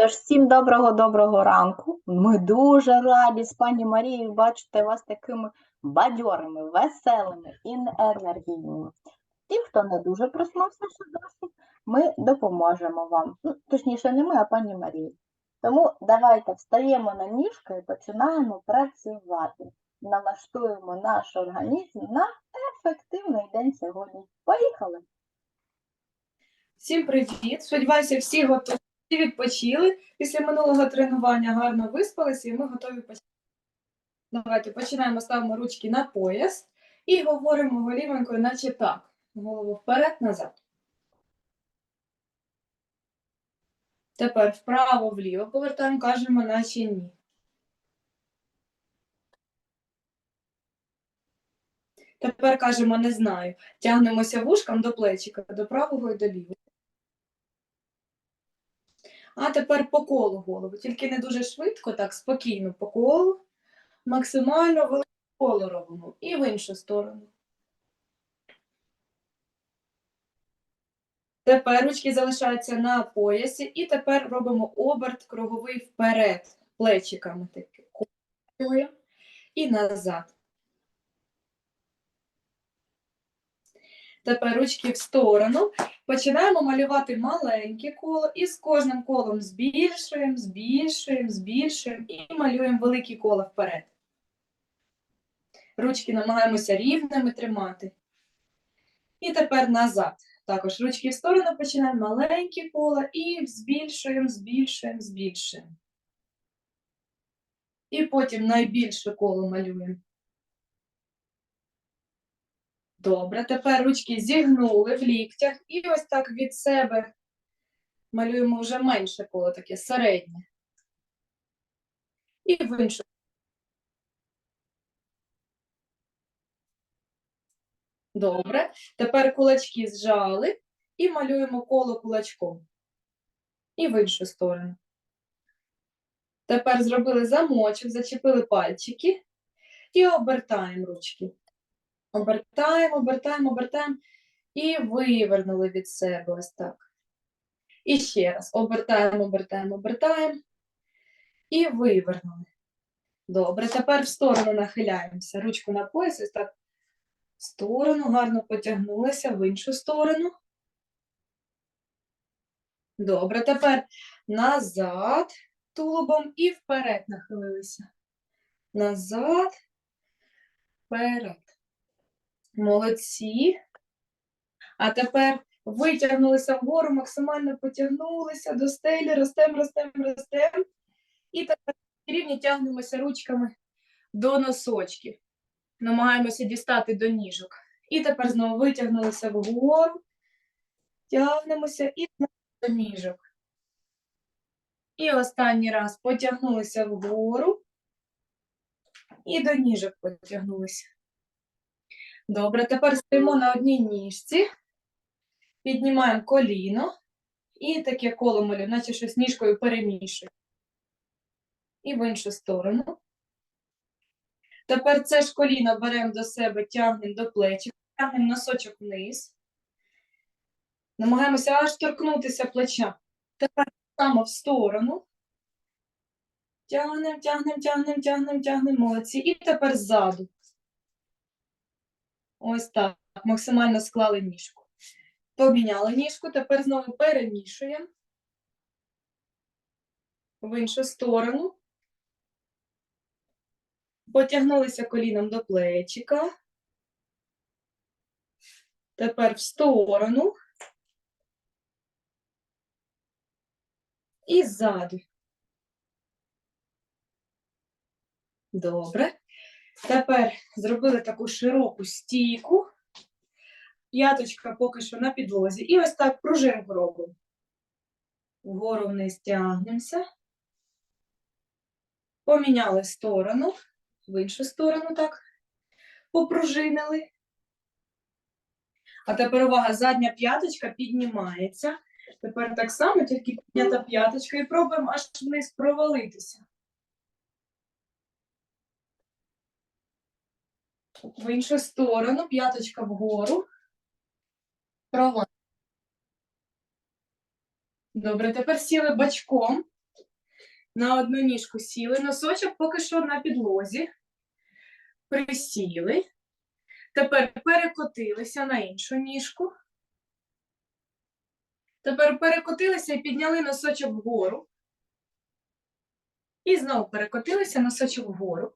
Тож всім доброго-доброго ранку. Ми дуже раді з пані Марією бачити вас такими бадьорими, веселими і енергійними. Тим, хто не дуже проснувся ще досі, ми допоможемо вам. Ну, точніше, не ми, а пані Марія. Тому давайте встаємо на ніжки і починаємо працювати. Налаштуємо наш організм на ефективний день сьогодні. Поїхали! Всім привіт! Сподіваюся, всі готові відпочили після минулого тренування, гарно виспалися, і ми готові почати. Давайте починаємо, ставимо ручки на пояс і говоримо голівенькою, наче так. Голову вперед, назад. Тепер вправо-вліво повертаємо, кажемо, наче ні. Тепер кажемо не знаю. Тягнемося вушком до плечика, до правого і до лівого. А тепер по колу голову. Тільки не дуже швидко, так спокійно по колу. Максимально велике коло робимо. І в іншу сторону. Тепер ручки залишаються на поясі. І тепер робимо оберт круговий вперед. Плечиками таки. І назад. Тепер ручки в сторону. Починаємо малювати маленьке коло і з кожним колом збільшуємо, збільшуємо, збільшуємо і малюємо велике коло вперед. Ручки намагаємося рівними тримати. І тепер назад. Також ручки в сторону починаємо маленьке коло і збільшуємо, збільшуємо, збільшуємо. І потім найбільше коло малюємо. Добре, тепер ручки зігнули в ліктях і ось так від себе малюємо вже менше коло, таке середнє. І в іншу. Добре. Тепер кулачки зжали і малюємо коло кулачком. І в іншу сторону. Тепер зробили замочок, зачепили пальчики і обертаємо ручки. Обертаємо, обертаємо, обертаємо і вивернули від себе ось так. І ще раз обертаємо, обертаємо, обертаємо і вивернули. Добре, тепер в сторону нахиляємося. Ручку на пояс, ось так. В сторону, гарно потягнулися, в іншу сторону. Добре, тепер назад тулубом і вперед нахилилися. Назад, вперед. Молодці. А тепер витягнулися вгору, максимально потягнулися до стелі, ростемо, ростемо, ростемо. І тепер рівні тягнемося ручками до носочків. Намагаємося дістати до ніжок. І тепер знову витягнулися вгору, тягнемося і до ніжок. І останній раз потягнулися вгору і до ніжок потягнулися. Добре, тепер стоїмо на одній ніжці, піднімаємо коліно і таке коло малюємо, наче щось ніжкою перемішуємо. І в іншу сторону. Тепер це ж коліно беремо до себе, тягнемо до плечі, тягнемо носочок вниз. Намагаємося аж торкнутися плеча. Тепер само в сторону. Тягнемо, тягнемо, тягнемо, тягнемо, тягнемо, молодці. І тепер ззаду. Ось так. Максимально склали ніжку. Поміняли ніжку, тепер знову перемішуємо в іншу сторону. Потягнулися коліном до плечика. Тепер в сторону. І ззаду. Добре. Тепер зробили таку широку стійку. П'яточка поки що на підлозі. І ось так пружинку робимо. Вгору вниз тягнемося. Поміняли сторону. В іншу сторону так. Попружинили. А тепер увага, задня п'яточка піднімається. Тепер так само, тільки піднята п'яточка, і пробуємо аж вниз провалитися. В іншу сторону, п'яточка вгору. Провал. Добре, тепер сіли бачком. На одну ніжку сіли, носочок поки що на підлозі. Присіли. Тепер перекотилися на іншу ніжку. Тепер перекотилися і підняли носочок вгору. І знову перекотилися носочок вгору.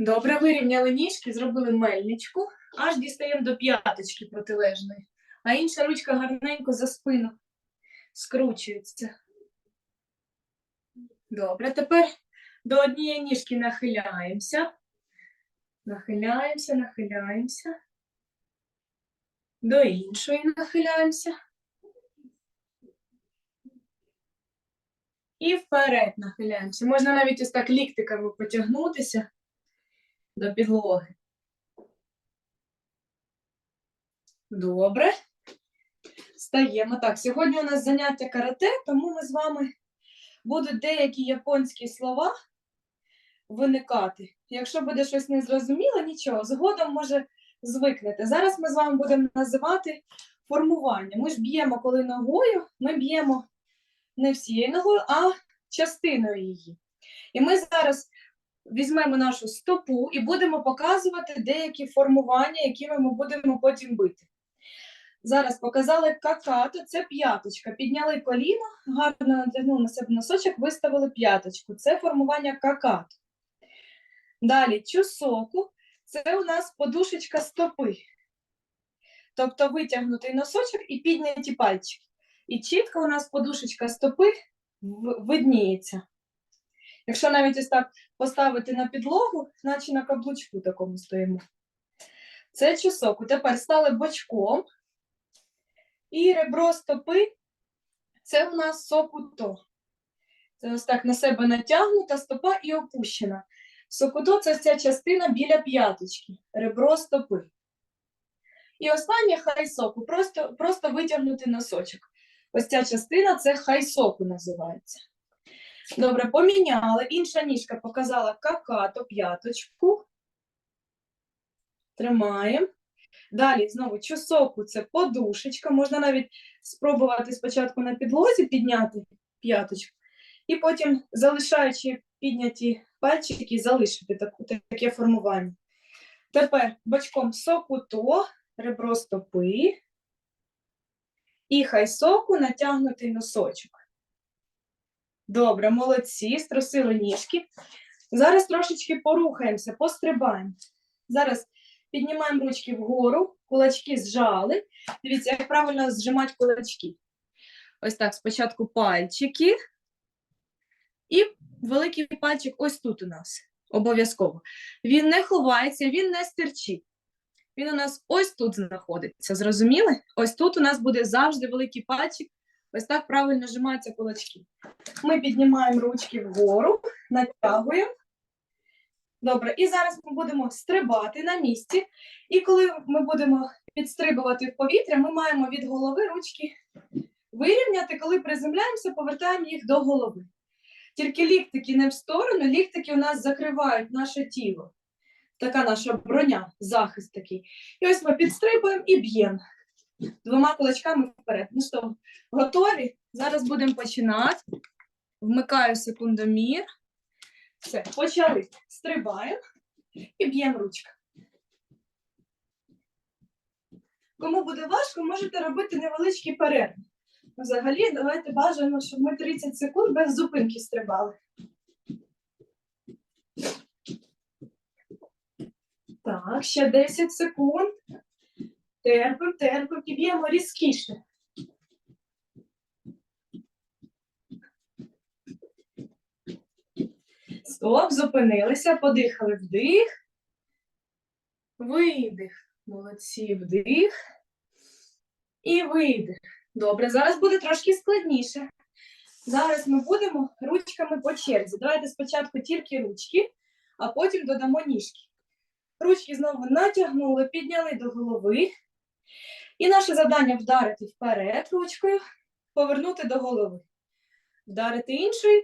Добре, вирівняли ніжки, зробили мельничку, аж дістаємо до п'яточки протилежної. А інша ручка гарненько за спину скручується. Добре, тепер до однієї ніжки нахиляємося. Нахиляємося, нахиляємося. До іншої нахиляємося. І вперед нахиляємося. Можна навіть ось так ліктиками потягнутися до підлоги. Добре. Стаємо. Так, сьогодні у нас заняття карате, тому ми з вами будуть деякі японські слова виникати. Якщо буде щось незрозуміло, нічого, згодом може звикнете. Зараз ми з вами будемо називати формування. Ми ж б'ємо, коли ногою, ми б'ємо не всією ногою, а частиною її. І ми зараз візьмемо нашу стопу і будемо показувати деякі формування, якими ми будемо потім бити. Зараз показали какато, це п'яточка. Підняли коліно, гарно натягнули на себе носочок, виставили п'яточку. Це формування какато. Далі чусоку, це у нас подушечка стопи. Тобто витягнутий носочок і підняті пальчики. І чітко у нас подушечка стопи видніється. Якщо навіть ось так поставити на підлогу, наче на каблучку такому стоїмо. Це чусоку. Тепер стали бочком. І ребро стопи це у нас сокуто. Це ось так на себе натягнута стопа і опущена. Сокуто це ця частина біля п'яточки, ребро стопи. І останнє хайсоку, просто, просто витягнути носочок. Ось ця частина це хайсоку називається. Добре, поміняли. Інша ніжка показала какато п'яточку. Тримаємо. Далі знову чосоку це подушечка. Можна навіть спробувати спочатку на підлозі підняти п'яточку, і потім, залишаючи підняті пальчики, залишити таку, таке формування. Тепер бочком сокуто, ребро стопи, і хай соку натягнутий носочок. Добре, молодці, струсили ніжки. Зараз трошечки порухаємося, пострибаємо. Зараз піднімаємо ручки вгору, кулачки зжали. Дивіться, як правильно зжимати кулачки. Ось так, спочатку пальчики. І великий пальчик ось тут у нас. Обов'язково. Він не ховається, він не стирчить. Він у нас ось тут знаходиться. Зрозуміли? Ось тут у нас буде завжди великий пальчик. Ось так правильно зжимаються кулачки. Ми піднімаємо ручки вгору, натягуємо. Добре, і зараз ми будемо стрибати на місці. І коли ми будемо підстрибувати в повітря, ми маємо від голови ручки вирівняти. Коли приземляємося, повертаємо їх до голови. Тільки ліктики не в сторону, ліктики у нас закривають наше тіло. Така наша броня, захист такий. І ось ми підстрибуємо і б'ємо двома кулачками вперед. Ну що, готові? Зараз будемо починати. Вмикаю секундомір. Все, почали. Стрибаємо і б'ємо ручка. Кому буде важко, можете робити невеличкі перерви. Взагалі, давайте бажано, щоб ми 30 секунд без зупинки стрибали. Так, ще 10 секунд. Терпимо, терпимо і б'ємо різкіше. Стоп, зупинилися, подихали вдих. Видих. Молодці, вдих. І видих. Добре, зараз буде трошки складніше. Зараз ми будемо ручками по черзі. Давайте спочатку тільки ручки, а потім додамо ніжки. Ручки знову натягнули, підняли до голови. І наше завдання вдарити вперед ручкою, повернути до голови. Вдарити іншою,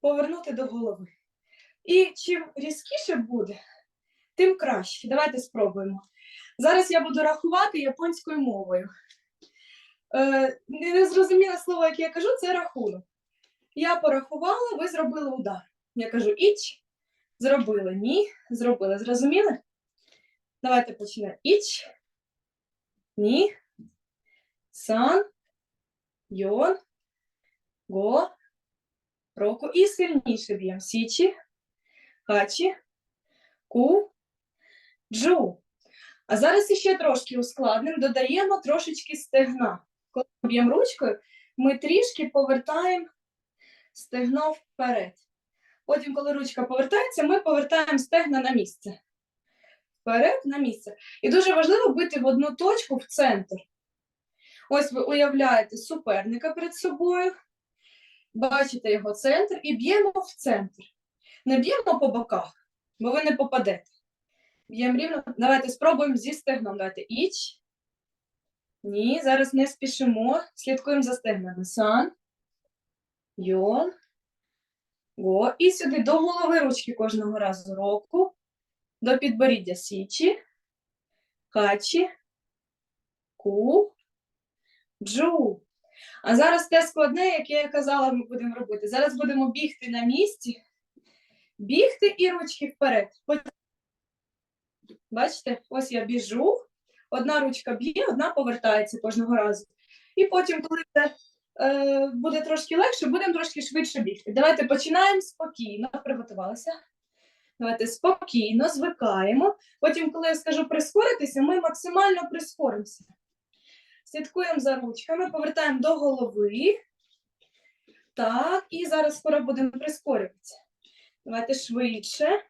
повернути до голови. І чим різкіше буде, тим краще. Давайте спробуємо. Зараз я буду рахувати японською мовою. Е, Незрозуміле слово, яке я кажу, це рахунок. Я порахувала, ви зробили удар. Я кажу іч, зробили, ні, зробили. Зрозуміли? Давайте почнемо. Іч, ні, сан, йон, го, року. І сильніше б'ємо. Січі, хачі, ку, джу. А зараз іще трошки ускладнимо, додаємо трошечки стегна. Коли б'ємо ручкою, ми трішки повертаємо стегно вперед. Потім, коли ручка повертається, ми повертаємо стегна на місце. Вперед на місце. І дуже важливо бити в одну точку в центр. Ось ви уявляєте суперника перед собою, бачите його центр і б'ємо в центр. Не б'ємо по боках, бо ви не попадете. Б'ємо рівно. Давайте спробуємо зі стегном. Давайте іч. Ні, зараз не спішимо. Слідкуємо за стегнами. Сан. Йон. Го. І сюди до голови ручки кожного разу року. До підборіддя січі. Хачі. Ку. Джу. А зараз те складне, яке я казала, ми будемо робити. Зараз будемо бігти на місці. Бігти і ручки вперед. Бачите, ось я біжу, одна ручка б'є, одна повертається кожного разу. І потім, коли це е, буде трошки легше, будемо трошки швидше бігти. Давайте починаємо спокійно. Приготувалися. Давайте спокійно звикаємо. Потім, коли я скажу прискоритися, ми максимально прискоримося. Слідкуємо за ручками, повертаємо до голови. Так, і зараз скоро будемо прискорюватися. Давайте швидше.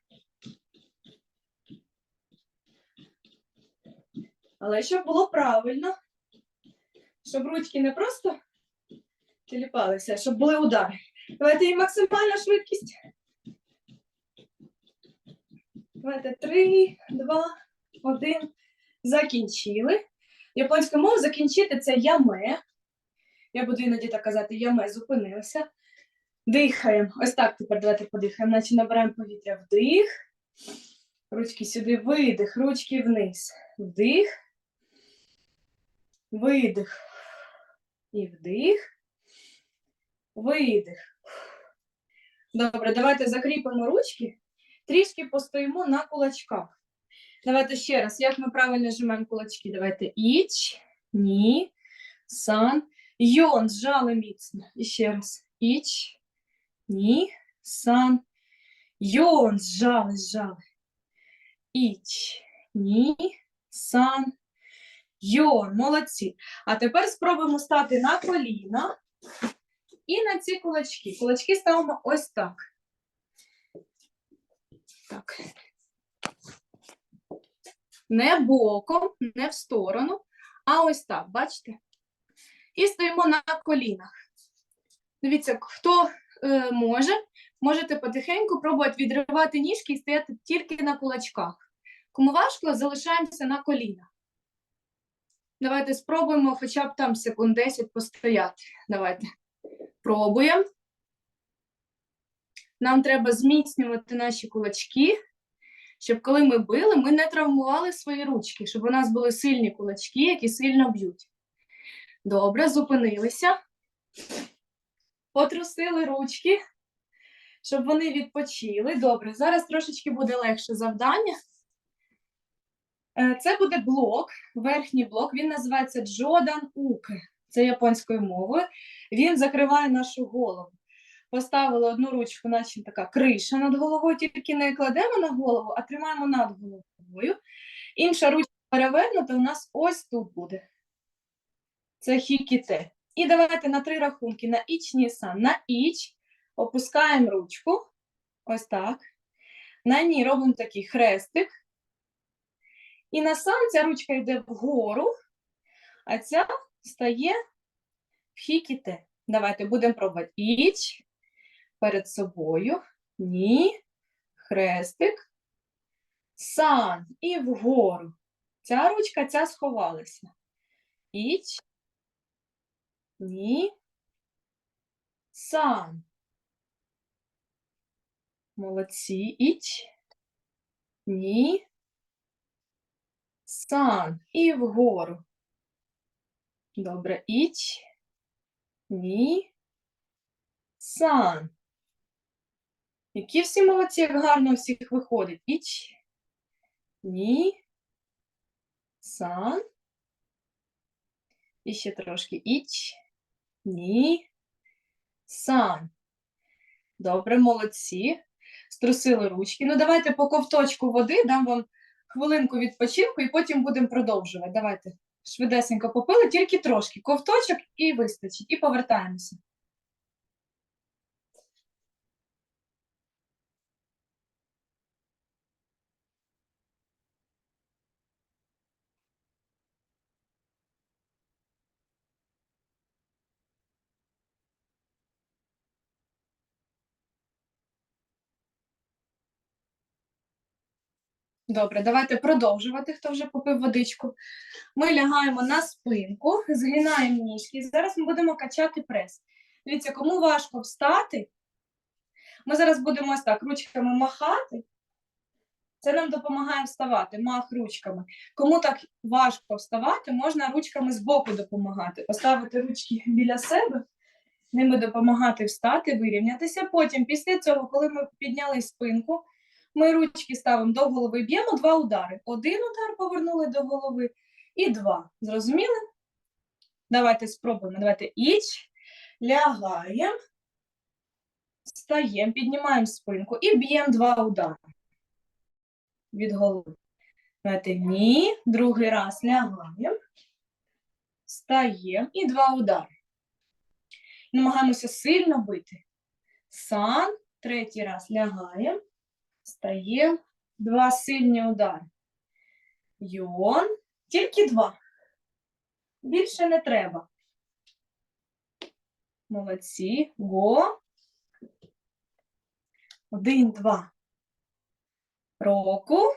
Але щоб було правильно, щоб ручки не просто тіліпалися, щоб були удари. Давайте і максимальна швидкість. Давайте три, два, один. Закінчили. Японською мовою закінчити це яме. Я буду іноді так казати, яме зупинилося. Дихаємо. Ось так тепер давайте подихаємо, наче набираємо повітря вдих. Ручки сюди, видих, ручки вниз. Вдих. Видих. І вдих. Видих. Добре, давайте закріпимо ручки. Трішки постоїмо на кулачках. Давайте ще раз, як ми правильно жмемо кулачки. Давайте іч, ні, сан, йон, зжали міцно. І ще раз. Іч, ні, сан, йон, зжали, зжали. Іч, ні, сан, йон. Молодці. А тепер спробуємо стати на коліна і на ці кулачки. Кулачки ставимо ось так. Так. Не боком, не в сторону, а ось так, бачите? І стоїмо на колінах. Дивіться, хто е, може, можете потихеньку пробувати відривати ніжки і стояти тільки на кулачках. Кому важко, залишаємося на колінах. Давайте спробуємо хоча б там секунд 10 постояти. Давайте. Пробуємо. Нам треба зміцнювати наші кулачки, щоб коли ми били, ми не травмували свої ручки, щоб у нас були сильні кулачки, які сильно б'ють. Добре, зупинилися. Потрусили ручки, щоб вони відпочили. Добре, зараз трошечки буде легше завдання. Е, Це буде блок, верхній блок, він називається Джодан Уке. Це японською мовою. Він закриває нашу голову. Поставили одну ручку, наче така криша над головою, тільки не кладемо на голову, а тримаємо над головою. Інша ручка перевернута у нас ось тут буде. Це хікіте. І давайте на три рахунки. На іч, нісан. На іч опускаємо ручку. Ось так. На ній робимо такий хрестик. І на сан ця ручка йде вгору, а ця стає в хікіте. Давайте будемо пробувати. Іч перед собою. Ні. Хрестик. Сан. І вгору. Ця ручка, ця сховалася. Іч. Ні. Сан. Молодці. Іч. Ні. Сан. І вгору. Добре. Іч. Ні. сан. Які всі молодці, як гарно у всіх виходить. Іч, ні, сан. І ще трошки іч, ні, сан. Добре, молодці. Струсили ручки. Ну, давайте по ковточку води дам вам хвилинку відпочинку і потім будемо продовжувати. Давайте швидесенько попили, тільки трошки. Ковточок і вистачить. І повертаємося. Добре, давайте продовжувати, хто вже попив водичку. Ми лягаємо на спинку, згинаємо ніжки. Зараз ми будемо качати прес. Дивіться, кому важко встати, ми зараз будемо ось так ручками махати. Це нам допомагає вставати, мах ручками. Кому так важко вставати, можна ручками збоку допомагати. Поставити ручки біля себе, ними допомагати встати, вирівнятися. Потім, після цього, коли ми підняли спинку, ми ручки ставимо до голови, б'ємо два удари. Один удар повернули до голови і два. Зрозуміли? Давайте спробуємо. Давайте іч, лягаємо, встаємо, піднімаємо спинку і б'ємо два удари від голови. Давайте ні, другий раз лягаємо, встаємо і два удари. Намагаємося сильно бити. Сан, третій раз лягаємо. Стає два сильні удари. Йон. Тільки два. Більше не треба. Молодці. Го. Один, два. Року.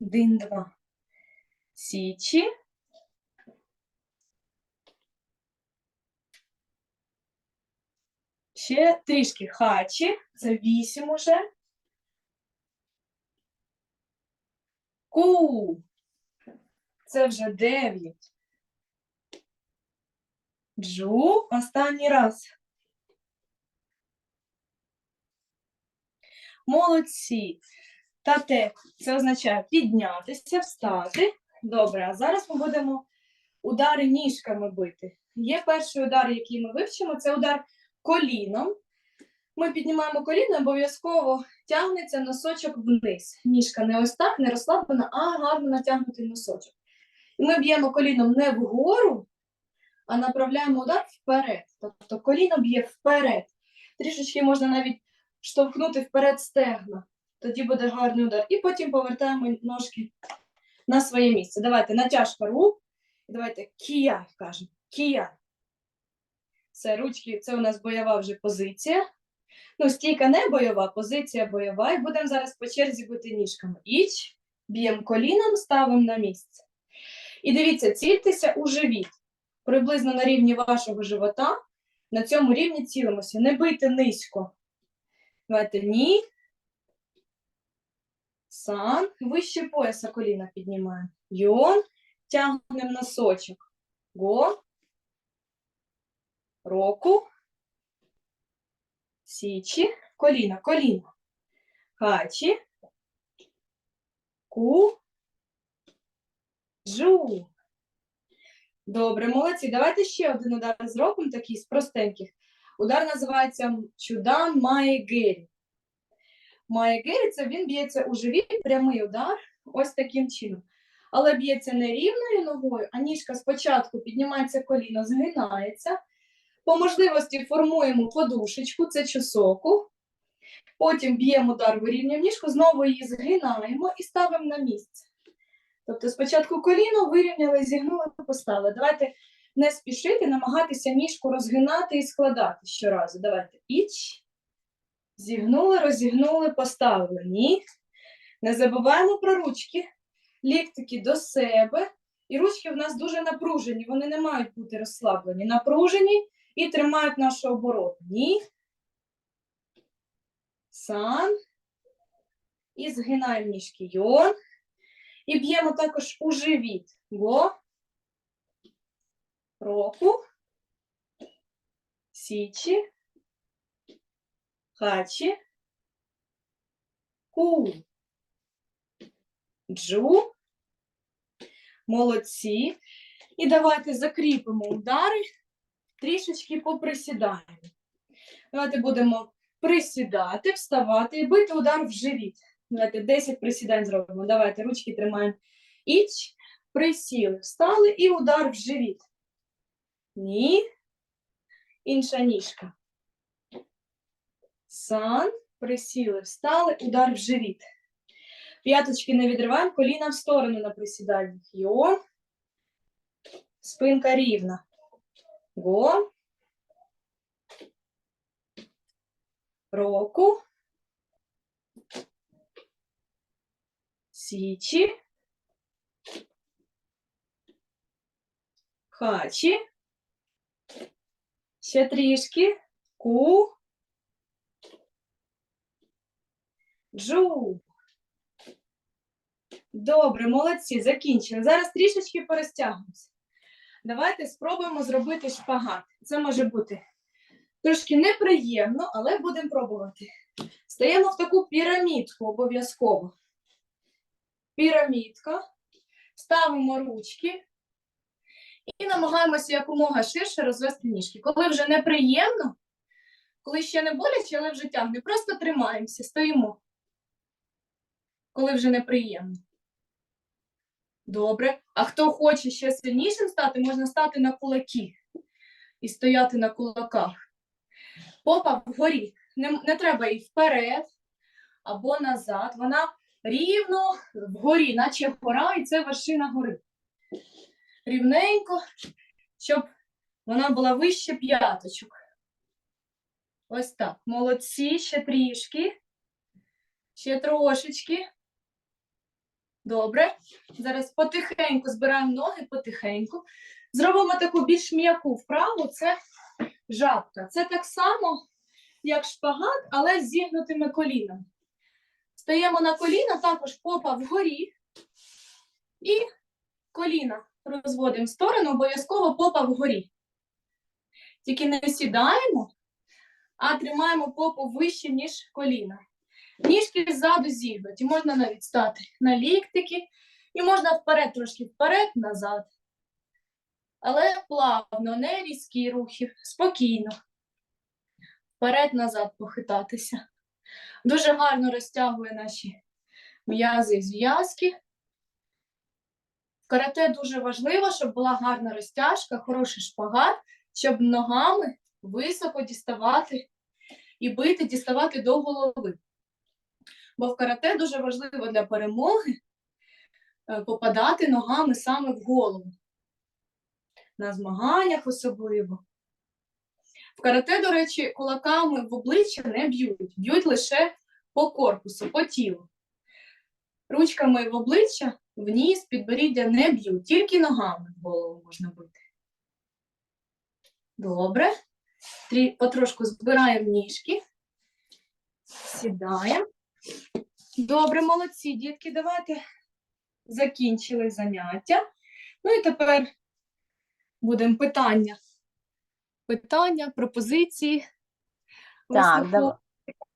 Один, два. Січі. Ще трішки хачі. Це вісім уже. Ку. Це вже дев'ять. Джу. Останній раз. Молодці. Тате, це означає піднятися, встати. Добре, а зараз ми будемо удари ніжками бити. Є перший удар, який ми вивчимо, це удар коліном. Ми піднімаємо коліно, обов'язково тягнеться носочок вниз. Ніжка не ось так, не розслаблена, а гарно натягнутий носочок. І ми б'ємо коліном не вгору, а направляємо удар вперед. Тобто коліно б'є вперед. Трішечки можна навіть штовхнути вперед стегна. Тоді буде гарний удар. І потім повертаємо ножки на своє місце. Давайте натяжка рук. Давайте кія, кажемо. Кія. Це ручки, це у нас бойова вже позиція. Ну, стійка не бойова, позиція бойова. І будемо зараз по черзі бути ніжками. Іч, б'ємо коліном, ставимо на місце. І дивіться, цільтеся у живіт. Приблизно на рівні вашого живота. На цьому рівні цілимося. Не бийте низько. Давайте ні. Сан. Вище пояса коліна піднімаємо. Йон. Тягнемо носочок. Го. Року. Січі. Коліна, коліна. Хачі. Ку. Джу. Добре, молодці. Давайте ще один удар зробимо, такий з простеньких. Удар називається Чудан Маєгері. Маєгері це він б'ється у живіт, прямий удар, ось таким чином. Але б'ється не рівною ногою, а ніжка спочатку піднімається коліно, згинається. По можливості формуємо подушечку, це чосоку. Потім б'ємо удар, вирівнюємо ніжку, знову її згинаємо і ставимо на місце. Тобто спочатку коліно вирівняли, зігнули, поставили. Давайте не спішити, намагатися ніжку розгинати і складати щоразу. Давайте іч. Зігнули, розігнули, поставили. Ні. Не забуваємо про ручки. Ліктики до себе. І ручки в нас дуже напружені, вони не мають бути розслаблені. Напружені і тримають нашу оборот. Ні. Сан. І згинаємо ніжки. Йон. І б'ємо також у живіт. Го. Року. Січі, Хачі, Ку, Джу. Молодці. І давайте закріпимо удари, трішечки поприсідаємо. Давайте будемо присідати, вставати і бити удар в живіт. Давайте 10 присідань зробимо. Давайте ручки тримаємо. Іч, присіли, встали і удар в живіт. Ні. Інша ніжка. Сан, присіли, встали, удар в живіт. П'яточки не відриваємо, коліна в сторону на присіданнях. Йо. Спинка рівна. Го. Року. Січі. Хачі. Ще трішки. Ку. Джу. Добре, молодці, закінчили. Зараз трішечки порозтягнемося. Давайте спробуємо зробити шпагат. Це може бути трошки неприємно, але будемо пробувати. Стаємо в таку пірамідку обов'язково. Пірамідка. Ставимо ручки і намагаємося якомога ширше розвести ніжки. Коли вже неприємно, коли ще не боляче, але вже тягне, просто тримаємося, стоїмо. Коли вже неприємно. Добре. А хто хоче ще сильнішим стати, можна стати на кулаки і стояти на кулаках. Попа вгорі. Не, не треба і вперед або назад. Вона рівно вгорі, наче гора, і це вершина гори. Рівненько, щоб вона була вище п'яточок. Ось так. Молодці, ще трішки. Ще трошечки. Добре. Зараз потихеньку збираємо ноги, потихеньку. Зробимо таку більш м'яку вправу. Це жабка. Це так само, як шпагат, але з зігнутими колінами. Стаємо на коліна, також попа вгорі. І коліна розводимо в сторону, обов'язково попа вгорі. Тільки не сідаємо, а тримаємо попу вище, ніж коліна. Ніжки ззаду зігнуті, можна навіть стати на ліктики, і можна вперед, трошки вперед, назад. Але плавно, не різкі рухи, спокійно. Вперед-назад похитатися. Дуже гарно розтягує наші м'язи і зв'язки. В карате дуже важливо, щоб була гарна розтяжка, хороший шпагат, щоб ногами високо діставати і бити, діставати до голови. Бо в карате дуже важливо для перемоги е, попадати ногами саме в голову. На змаганнях особливо. В карате, до речі, кулаками в обличчя не б'ють, б'ють лише по корпусу, по тілу. Ручками в обличчя, в підборіддя не б'ють, тільки ногами в голову можна бити. Добре. Потрошку збираємо ніжки. Сідаємо. Добре, молодці, дітки, давайте закінчили заняття. Ну і тепер будемо питання. Питання, пропозиції. Так, дав-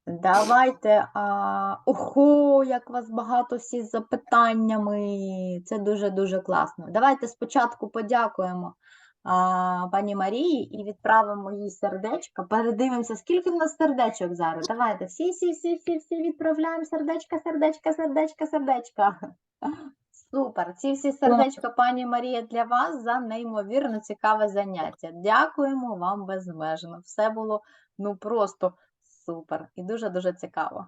давайте. А... Охо, як вас багато всі з запитаннями. Це дуже-дуже класно. Давайте спочатку подякуємо а, пані Марії і відправимо їй сердечко. Передивимося, скільки в нас сердечок зараз. Давайте всі, всі, всі, всі, всі відправляємо сердечка, сердечка, сердечка, сердечка. Супер. Ці всі сердечка, пані Марія, для вас за неймовірно цікаве заняття. Дякуємо вам безмежно. Все було ну просто супер і дуже-дуже цікаво.